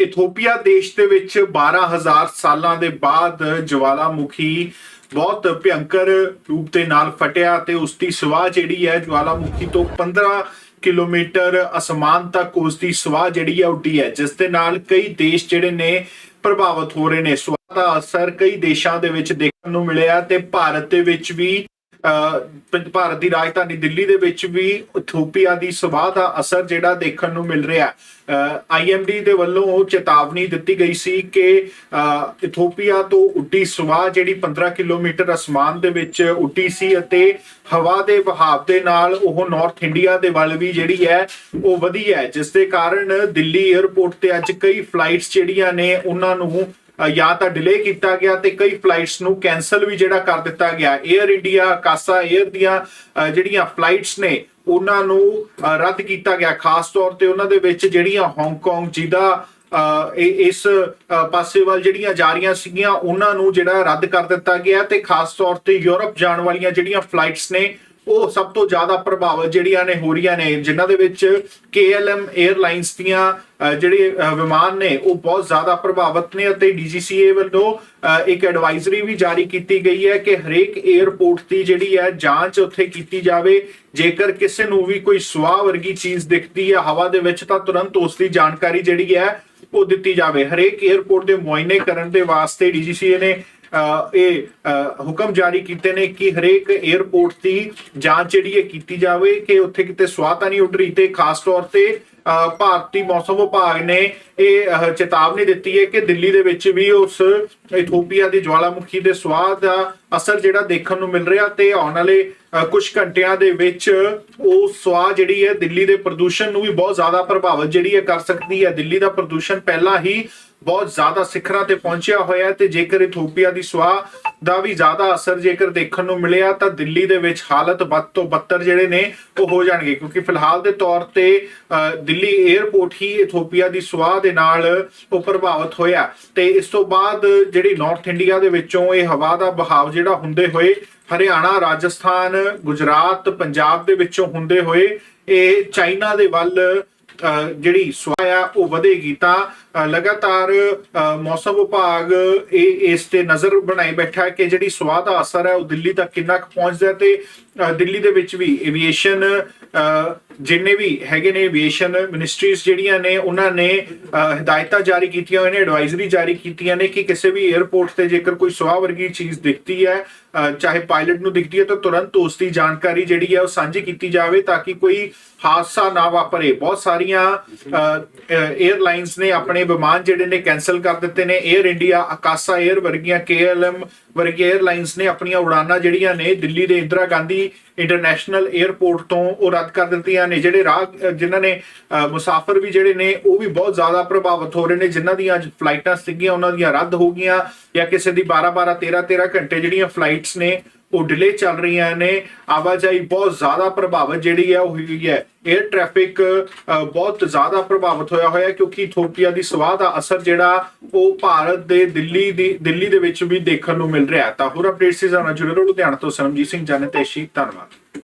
Ethiopia ਦੇਸ਼ ਦੇ ਵਿੱਚ 12000 ਸਾਲਾਂ ਦੇ ਬਾਅਦ ਜਵਾਲਾਮੁਖੀ ਬਹੁਤ ਭਿਅੰਕਰ ਰੂਪ ਦੇ ਨਾਲ ਫਟਿਆ ਤੇ ਉਸ ਦੀ ਸਵਾਹ ਜਿਹੜੀ ਹੈ ਜਵਾਲਾਮੁਖੀ ਤੋਂ 15 ਕਿਲੋਮੀਟਰ ਅਸਮਾਨ ਤੱਕ ਉਸ ਦੀ ਸਵਾਹ ਜਿਹੜੀ ਹੈ ਉੱਡੀ ਹੈ, ਜਿਸ ਦੇ ਨਾਲ ਕਈ ਦੇਸ਼ ਜਿਹੜੇ ਨੇ ਪ੍ਰਭਾਵਿਤ ਹੋ ਰਹੇ ਨੇ। ਸਵਾਹ ਦਾ ਅਸਰ ਕਈ ਦੇਸ਼ਾਂ ਦੇ ਵਿੱਚ ਦੇਖਣ ਨੂੰ ਮਿਲਿਆ ਤੇ ਭਾਰਤ ਦੇ ਵਿੱਚ ਵੀ ਭਾਰਤ ਦੀ ਰਾਜਧਾਨੀ ਦਿੱਲੀ ਦੇ ਵਿੱਚ ਵੀ ਇਥੋਪੀਆ ਦੀ ਸਵਾਹ ਦਾ ਅਸਰ ਜਿਹੜਾ ਦੇਖਣ ਨੂੰ ਮਿਲ ਰਿਹਾ ਆਈਐਮਡੀ ਦੇ ਵੱਲੋਂ ਚੇਤਾਵਨੀ ਦਿੱਤੀ ਗਈ ਸੀ ਕਿ ਇਥੋਪੀਆ ਤੋਂ ਉੱਡੀ ਸਵਾਹ ਜਿਹੜੀ 15 ਕਿਲੋਮੀਟਰ ਅਸਮਾਨ ਦੇ ਵਿੱਚ ਉੱਡੀ ਸੀ ਅਤੇ ਹਵਾ ਦੇ ਵਹਾਅ ਦੇ ਨਾਲ ਉਹ ਨਾਰਥ ਇੰਡੀਆ ਦੇ ਵੱਲ ਵੀ ਜਿਹੜੀ ਹੈ, ਉਹ ਵਧੀ ਹੈ। ਜਿਸ ਦੇ ਕਾਰਨ ਦਿੱਲੀ 에ਅਰਪੋਰਟ ਤੇ ਅੱਜ ਕਈ ਫਲਾਈਟਸ ਜਿਹੜੀਆਂ ਨੇ, ਉਹਨਾਂ ਨੂੰ ਜਾਂ ਤਾਂ ਡਿਲੇ ਕੀਤਾ ਗਿਆ ਤੇ ਕਈ ਫਲਾਈਟਸ ਨੂੰ ਕੈਨਸਲ ਵੀ ਜਿਹੜਾ ਕਰ ਦਿੱਤਾ ਗਿਆ। 에ਅਰ ਇੰਡੀਆ ਕਾਸਾ 에ਅਰ ਦੀਆਂ ਜਿਹੜੀਆਂ ਫਲਾਈਟਸ ਨੇ, ਉਹਨਾਂ ਨੂੰ ਰੱਦ ਕੀਤਾ ਗਿਆ। ਖਾਸ ਤੌਰ ਤੇ ਉਹਨਾਂ ਦੇ ਵਿੱਚ ਜਿਹੜੀਆਂ ਹਾਂਗਕਾਂਗ ਜਿਹਦਾ ਇਸ ਪਾਸੇ ਵੱਲ ਜਿਹੜੀਆਂ ਜਾ ਰਹੀਆਂ ਸੀਗੀਆਂ, ਉਹਨਾਂ ਨੂੰ ਜਿਹੜਾ ਰੱਦ ਕਰ ਦਿੱਤਾ ਗਿਆ ਤੇ ਖਾਸ ਤੌਰ ਤੇ ਯੂਰਪ ਜਾਣ ਵਾਲੀਆਂ ਜਿਹੜੀਆਂ ਫਲਾਈਟਸ ਨੇ ਉਹ ਸਭ ਤੋਂ ਜ਼ਿਆਦਾ ਪ੍ਰਭਾਵਿਤ ਜਿਹੜੀਆਂ ਨੇ ਹੋ ਰਹੀਆਂ ਨੇ, ਜਿਨ੍ਹਾਂ ਦੇ ਵਿੱਚ KLM ਏਅਰਲਾਈਨਸ ਦੀਆਂ ਜਿਹੜੇ ਵਿਮਾਨ ਨੇ, ਉਹ ਬਹੁਤ ਜ਼ਿਆਦਾ ਪ੍ਰਭਾਵਿਤ ਨੇ ਅਤੇ DGCA ਵੱਲੋਂ ਇੱਕ ਐਡਵਾਈਜ਼ਰੀ ਵੀ ਜਾਰੀ ਕੀਤੀ ਗਈ ਹੈ ਕਿ ਹਰੇਕ ਏਅਰਪੋਰਟ ਦੀ ਜਿਹੜੀ ਹੈ ਜਾਂਚ ਉੱਥੇ ਕੀਤੀ ਜਾਵੇ। ਜੇਕਰ ਕਿਸੇ ਨੂੰ ਵੀ ਕੋਈ ਸਵਾਹ ਵਰਗੀ ਚੀਜ਼ ਦਿਖਦੀ ਹੈ, ਹਵਾ ਦੇ ਵਿੱਚ, ਤਾਂ ਤੁਰੰਤ ਉਸ ਦੀ ਜਾਣਕਾਰੀ ਜਿਹੜੀ ਹੈ ਉਹ ਦਿੱਤੀ ਜਾਵੇ। ਹਰੇਕ 에ਅਰਪੋਰਟ ਦੇ ਮੁਆਇਨੇ ਕਰਨ ਦੇ ਵਾਸਤੇ ਡੀਜੀਸੀਏ ਨੇ ਇਹ ਹੁਕਮ ਜਾਰੀ ਕੀਤੇ ਨੇ ਕਿ ਹਰੇਕ 에ਅਰਪੋਰਟ ਦੀ ਜਾਂਚ ਜਿਹੜੀ ਹੈ ਕੀਤੀ ਜਾਵੇ ਕਿ ਉੱਥੇ ਕਿਤੇ ਸਵਾਹ ਤਾਂ ਨਹੀਂ ਉੱਡ ਰਹੀ ਤੇ ਖਾਸ ਤੌਰ ਤੇ ਭਾਰਤੀ ਮੌਸਮ ਵਿਭਾਗ ਨੇ ਇਹ ਚੇਤਾਵਨੀ ਦਿੱਤੀ ਹੈ ਕਿ ਦਿੱਲੀ ਦੇ ਵਿੱਚ ਵੀ ਉਸ ਇਥੋਪੀਆ ਦੀ ਜਵਾਲਾਮੁਖੀ ਦੇ ਸਵਾਹ ਦਾ ਅਸਰ ਜਿਹੜਾ ਦੇਖਣ ਨੂੰ ਮਿਲ ਰਿਹਾ ਤੇ ਆਉਣ ਵਾਲੇ ਕੁਝ ਘੰਟਿਆਂ ਦੇ ਵਿੱਚ ਉਹ ਸਵਾਹ ਜਿਹੜੀ ਹੈ ਦਿੱਲੀ ਦੇ ਪ੍ਰਦੂਸ਼ਣ ਨੂੰ ਵੀ ਬਹੁਤ ਜ਼ਿਆਦਾ ਪ੍ਰਭਾਵਿਤ ਜਿਹੜੀ ਹੈ ਕਰ ਸਕਦੀ ਹੈ। ਦਿੱਲੀ ਦਾ ਪ੍ਰਦੂਸ਼ਣ ਪਹਿਲਾਂ ਹੀ ਬਹੁਤ ਜ਼ਿਆਦਾ ਸਿਖਰਾਂ ਤੇ ਪਹੁੰਚਿਆ ਹੋਇਆ ਹੈ ਤੇ ਜੇਕਰ ਇਥੋਪੀਆ ਦੀ ਸਵਾਹ ਦਾ ਵੀ ਜ਼ਿਆਦਾ ਅਸਰ ਜੇਕਰ ਦੇਖਣ ਨੂੰ ਮਿਲਿਆ, ਤਾਂ ਦਿੱਲੀ ਦੇ ਵਿੱਚ ਹਾਲਤ ਵੱਧ ਤੋਂ ਬੱਤਰ ਜਿਹੜੇ ਨੇ, ਉਹ ਹੋ ਜਾਣਗੇ। ਕਿਉਂਕਿ ਫਿਲਹਾਲ ਦੇ ਤੌਰ ਤੇ ਦਿੱਲੀ 에ਅਰਪੋਰਟ ਹੀ ਇਥੋਪੀਆ ਦੀ ਸਵਾਹ ਦੇ ਨਾਲ ਉਹ ਪ੍ਰਭਾਵਿਤ ਹੋਇਆ। ਤੇ ਇਸ ਤੋਂ ਬਾਅਦ ਜਿਹੜੀ ਨਾਰਥ ਇੰਡੀਆ ਦੇ ਵਿੱਚੋਂ ਇਹ ਹਵਾ ਦਾ ਬਹਾਵ ਜਿਹੜਾ ਹੁੰਦੇ ਹੋਏ, ਹਰਿਆਣਾ, ਰਾਜਸਥਾਨ, ਗੁਜਰਾਤ, ਪੰਜਾਬ ਦੇ ਵਿੱਚੋਂ ਹੁੰਦੇ ਹੋਏ, ਇਹ ਚਾਈਨਾ ਦੇ ਵੱਲ ਜਿਹੜੀ ਸਵਾਹ ਆ ਉਹ ਵਧੇਗੀ ਤਾਂ ਅ, ਲਗਾਤਾਰ ਅ, ਮੌਸਮ ਵਿਭਾਗ ਇਹ ਇਸ ਤੇ ਨਜ਼ਰ ਬਣਾਈ ਬੈਠਾ ਕਿ ਜਿਹੜੀ ਸਵਾਹ ਦਾ ਅਸਰ ਹੈ ਉਹ ਦਿੱਲੀ ਤੱਕ ਕਿੰਨਾ ਕੁ ਪਹੁੰਚਦਾ ਤੇ ਦਿੱਲੀ ਦੇ ਵਿੱਚ ਵੀ ਐਵੀਏਸ਼ਨ ਜਿੰਨੇ ਵੀ ਹੈਗੇ ਨੇ ਏਵੀਏਸ਼ਨ ਮਿਨਿਸਟਰੀਜ਼ ਜਿਹੜੀਆਂ ਨੇ, ਉਹਨਾਂ ਨੇ ਹਦਾਇਤਾਂ ਜਾਰੀ ਕੀਤੀਆਂ ਹੋਈਆਂ ਨੇ ਐਡਵਾਈਜ਼ਰੀ ਜਾਰੀ ਕੀਤੀਆਂ ਨੇ ਕਿ ਕਿਸੇ ਵੀ 에ਅਰਪੋਰਟ ਤੇ ਜੇਕਰ ਕੋਈ ਸੁਆਹ ਵਰਗੀ ਚੀਜ਼ ਦਿਖਦੀ ਹੈ ਚਾਹੇ ਪਾਇਲਟ ਨੂੰ ਦਿਖਦੀ ਹੈ, ਤਾਂ ਤੁਰੰਤ ਉਸ ਦੀ ਜਾਣਕਾਰੀ ਜਿਹੜੀ ਹੈ ਉਹ ਸਾਂਝੀ ਕੀਤੀ ਜਾਵੇ ਤਾਂ ਕਿ ਕੋਈ ਹਾਦਸਾ ਨਾ ਵਾਪਰੇ। ਬਹੁਤ ਸਾਰੀਆਂ 에ਅਰਲਾਈਨਸ ਨੇ ਆਪਣੇ ਵਿਮਾਨ ਜਿਹੜੇ ਨੇ ਕੈਨਸਲ ਕਰ ਦਿੱਤੇ ਨੇ। 에ਅਰ ਇੰਡੀਆ ਆਕਾਸ਼ਾ 에ਅਰ ਵਰਗੀਆਂ KLM ਵਰਗੀਆਂ 에ਅਰਲਾਈਨਸ ਨੇ ਆਪਣੀਆਂ ਉਡਾਨਾਂ ਜਿਹੜੀਆਂ ਨੇ ਦਿੱਲੀ ਦੇ ਇੰਦਰਾ ਗਾਂਧੀ ਇੰਟਰਨੈਸ਼ਨਲ 에ਅਰਪੋਰਟ ਤੋਂ ਉਹ ਰੱਦ ਕਰ ਦਿੱਤੀਆਂ ਨੇ ਜਿਹੜੇ ਰਾਹ ਅ, ਜਿਨ੍ਹਾਂ ਨੇ ਮੁਸਾਫਰ ਵੀ ਜਿਹੜੇ ਨੇ ਉਹ ਵੀ ਬਹੁਤ ਜ਼ਿਆਦਾ ਪ੍ਰਭਾਵਿਤ ਹੋ ਰਹੇ ਨੇ ਜਿਨ੍ਹਾਂ ਦੀਆਂ ਫਲਾਈਟਾਂ ਸੀਗੀਆਂ ਉਹਨਾਂ ਦੀਆਂ ਰੱਦ ਹੋ ਗਈਆਂ ਜਾਂ ਕਿਸੇ ਦੀ 12 12 13 13 ਘੰਟੇ ਜਿਹੜੀਆਂ ਫਲਾਈਟਸ ਨੇ ਉਹ ਡਿਲੇ ਚੱਲ ਰਹੀਆਂ ਨੇ ਆਵਾਜਾਈ ਬਹੁਤ ਜ਼ਿਆਦਾ ਪ੍ਰਭਾਵਿਤ ਜਿਹੜੀ ਹੈ ਉਹ ਹੋਈ ਹੈ। 에ਅਰ ਟ੍ਰੈਫਿਕ ਬਹੁਤ ਜ਼ਿਆਦਾ ਪ੍ਰਭਾਵਿਤ ਹੋਇਆ ਹੋਇਆ ਕਿਉਂਕਿ ਇਥੋਪੀਆ ਦੀ ਸਵਾਹ ਦਾ ਅਸਰ ਜਿਹੜਾ ਉਹ ਭਾਰਤ ਦੇ ਦਿੱਲੀ ਦੀ ਦਿੱਲੀ ਦੇ ਵਿੱਚ ਵੀ ਦੇਖਣ ਨੂੰ ਮਿਲ ਰਿਹਾ ਤਾਂ ਹੋਰ ਅਪਡੇਟਸ ਜਾਣਾ ਜਰੂਰ ਲੁਧਿਆਣਾ ਤੋਂ ਸਰਮਜੀਤ ਸਿੰਘ ਜਨ ਤੇ ਧੰਨਵਾਦ।